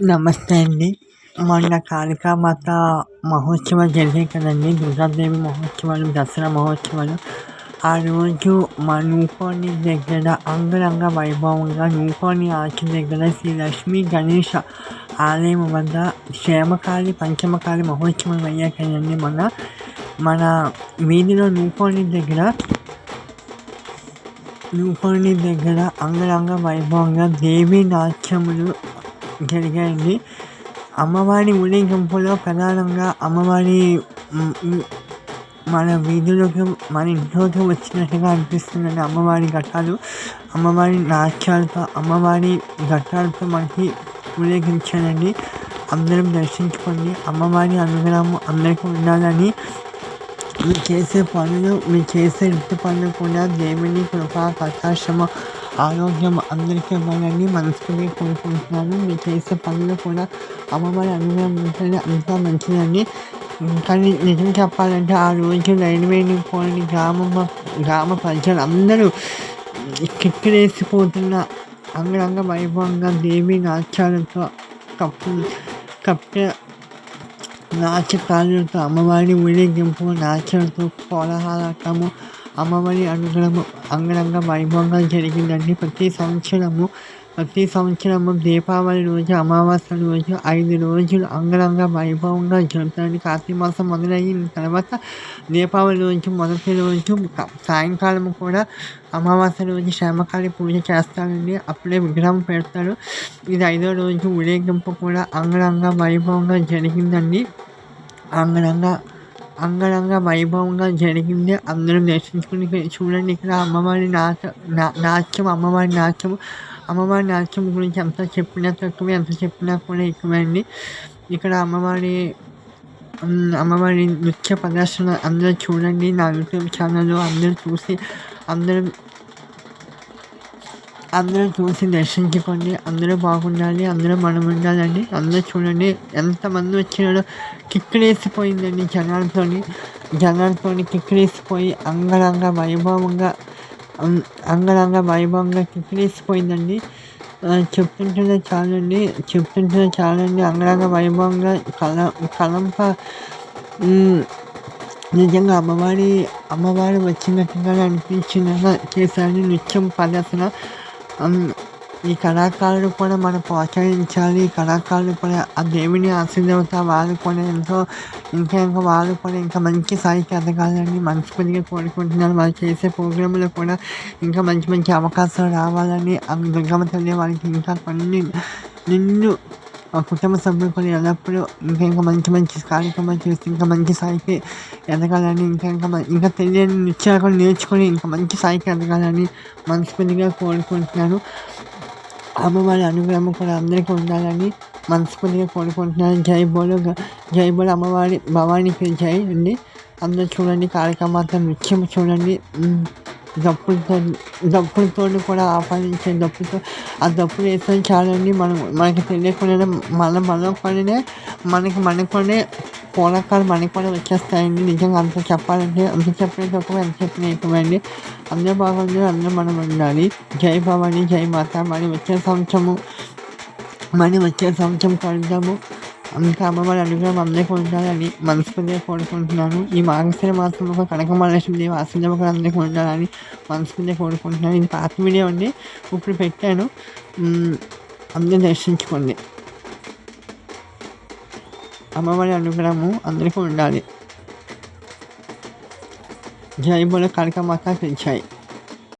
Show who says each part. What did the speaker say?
Speaker 1: నమస్తే అండి. మొన్న కాళికామాత మహోత్సవం జరిగాయి కదండి. దుర్గాదేవి మహోత్సవాలు దసరా మహోత్సవాలు. ఆ రోజు మా నూకోని దగ్గర అంగరంగ వైభవంగా నూకోని ఆర్చ్ దగ్గర శ్రీ లక్ష్మీ గణేష ఆలయం వద్ద క్షేమకాళి పంచమకాళి మహోత్సవం అయ్యాయి కదండి. మన మన వీధిలో నూకోని దగ్గర నూకోని దగ్గర అంగరంగ వైభవంగా దేవీ నాట్యములు జరిగాయండి అమ్మవారి ఊరేగింపులో ప్రధానంగా అమ్మవారి మన వీధులకు మన ఇంట్లోకి వచ్చినట్టుగా అనిపిస్తుందండి అమ్మవారి ఘట్టాలు అమ్మవారి నాట్యాలతో అమ్మవారి ఘట్టాలతో మనకి ఊరేగించాలండి అందరం దర్శించుకోండి. అమ్మవారి అనుగ్రహం అందరికీ ఉండాలని. మీరు చేసే పనులు మీరు చేసే ఇంటి పనులు కూడా దేవుని కృపా కటాక్షమ ఆరోగ్యం అందరికీ ఇవ్వాలని మనస్ఫూర్తిగా కోరుకుంటున్నాను మీరు చేసే పనులు కూడా అమ్మవారి అనుగ్రహం ఉంటేనే అంతా మంచిదని కానీ నిజం చెప్పాలంటే ఆ రోజు రైల్వేని పోయిన గ్రామ గ్రామ ప్రజలు అందరూ కిక్కిరేసిపోతున్న అంగరంగ వైభవంగా దేవి నాట్యాలతో కప్పు కప్పె నాచకాలతో అమ్మవారిని ఊరేగింపు నాట్యాలతో కోలాహలము అమ్మవారి అనుగ్రహము అంగరంగ వైభవంగా జరిగిందండి. ప్రతి సంవత్సరము ప్రతి సంవత్సరము దీపావళి రోజు అమావాస్య రోజు ఐదు రోజులు అంగరంగ వైభవంగా జరుగుతుంది. కార్తీక మాసం మొదలైన తర్వాత దీపావళి రోజు మొదటి రోజు సాయంకాలం కూడా అమావాస్య రోజు శ్యామకాళి పూజ చేస్తారండి. అప్పుడే విగ్రహం పెడతారు. ఇది ఐదో రోజు ఊరేగింపు కూడా అంగరంగ వైభవంగా జరిగిందండి. అంగరంగ అంగరంగ వైభవంగా జరిగింది. అందరూ దర్శించుకుని చూడండి. ఇక్కడ అమ్మవారి నాట నాట్యం అమ్మవారి నాట్యం అమ్మవారి నాట్యం గురించి ఎంత చెప్పినా తక్కువే ఎంత చెప్పినా కూడా ఎక్కువే అండి ఇక్కడ అమ్మవారి అమ్మవారి నృత్య ప్రదర్శన అందరూ చూడండి. నా యూట్యూబ్ ఛానల్లో అందరూ చూసి అందరూ అందరూ చూసి దర్శించుకోండి. అందరూ బాగుండాలి. అందరూ మనం ఉండాలండి. అందరూ చూడండి. ఎంతమంది వచ్చినాడో కిక్కిరేసిపోయిందండి జనాలతోని. జనాలతోని కిక్కిరేసిపోయి అంగరంగ వైభవంగా అంగరంగ వైభవంగా కిక్కిరేసిపోయిందండి చెప్తుంటేనే చాలండి. చెప్తుంటేనే చాలండి. అంగరంగ వైభవంగా కల కలంప నిజంగా అమ్మవారి అమ్మవారు వచ్చినట్టుగా అనిపించినగా చేశారు నృత్యం ప్రదర్శన ఈ కళాకారులు కూడా మనం ప్రోత్సహించాలి. ఈ కళాకారులు కూడా ఆ దేవుని ఆశీర్వత వాళ్ళు కూడా ఎంతో ఇంకా ఇంకా వాళ్ళు కూడా ఇంకా మంచి స్థాయికి ఎదగాలని మనస్ఫూర్తిగా కోరుకుంటున్నాను వాళ్ళు చేసే ప్రోగ్రాంలో కూడా ఇంకా మంచి మంచి అవకాశాలు రావాలని ఆ దుర్గమ్మ తల్లి వాళ్ళకి ఇంకా కొన్ని నిన్ను కుటుంబ సభ్యులు ఎల్లప్పుడూ ఇంకా ఇంకా మంచి మంచి కార్యక్రమాలు చేసి ఇంకా మంచి స్థాయికి ఎదగాలని ఇంకా ఇంకా ఇంకా తెలియని నృత్యాలు కూడా నేర్చుకొని ఇంకా మంచి స్థాయికి ఎదగాలని మనస్ఫూర్తిగా కోరుకుంటున్నాను అమ్మవారి అనుగ్రహం కూడా అందరికీ ఉండాలని మనస్ఫూర్తిగా కోరుకుంటున్నాను జై బోలో జై బోలో అమ్మవారి భవానికి జై అండి అందరూ చూడండి కార్యక్రమాలతో నృత్యం చూడండి దప్పులతో డప్పులతో కూడా ఆపాదించే దప్పులతో ఆ దప్పులు వేస్తే చాలండి. మనం మనకి తెలియకుండా మన మనకునే మనకి మనకునే పూలకాలు మనకి కూడా వచ్చేస్తాయండి. నిజంగా అంత చెప్పాలంటే అంత చెప్పిన తక్కువ ఎంత చెప్పిన ఎక్కువండి అందరూ బాగుంది అందరూ మనం ఉండాలి. జై భవాని జై మాత మరి వచ్చే సంవత్సరము మరి వచ్చే సంవత్సరం కలుద్దాము. అంతా అమ్మవారి అనుగ్రహం అందరికీ ఉండాలని మనస్ఫూర్తిగా కోరుకుంటున్నాను ఈ మార్గశిర మాసంలో కనక మహాలక్ష్మి దేవి ఆశీర్వాదం కూడా అందరికీ ఉండాలని మనస్ఫూర్తిగా కోరుకుంటున్నాను ఇది పాత వీడియో అండి. ఇప్పుడు పెట్టాను. అందరూ దర్శించుకోండి. అమ్మవారి అనుగ్రహము అందరికీ ఉండాలి. జై బోల కాళికా మాత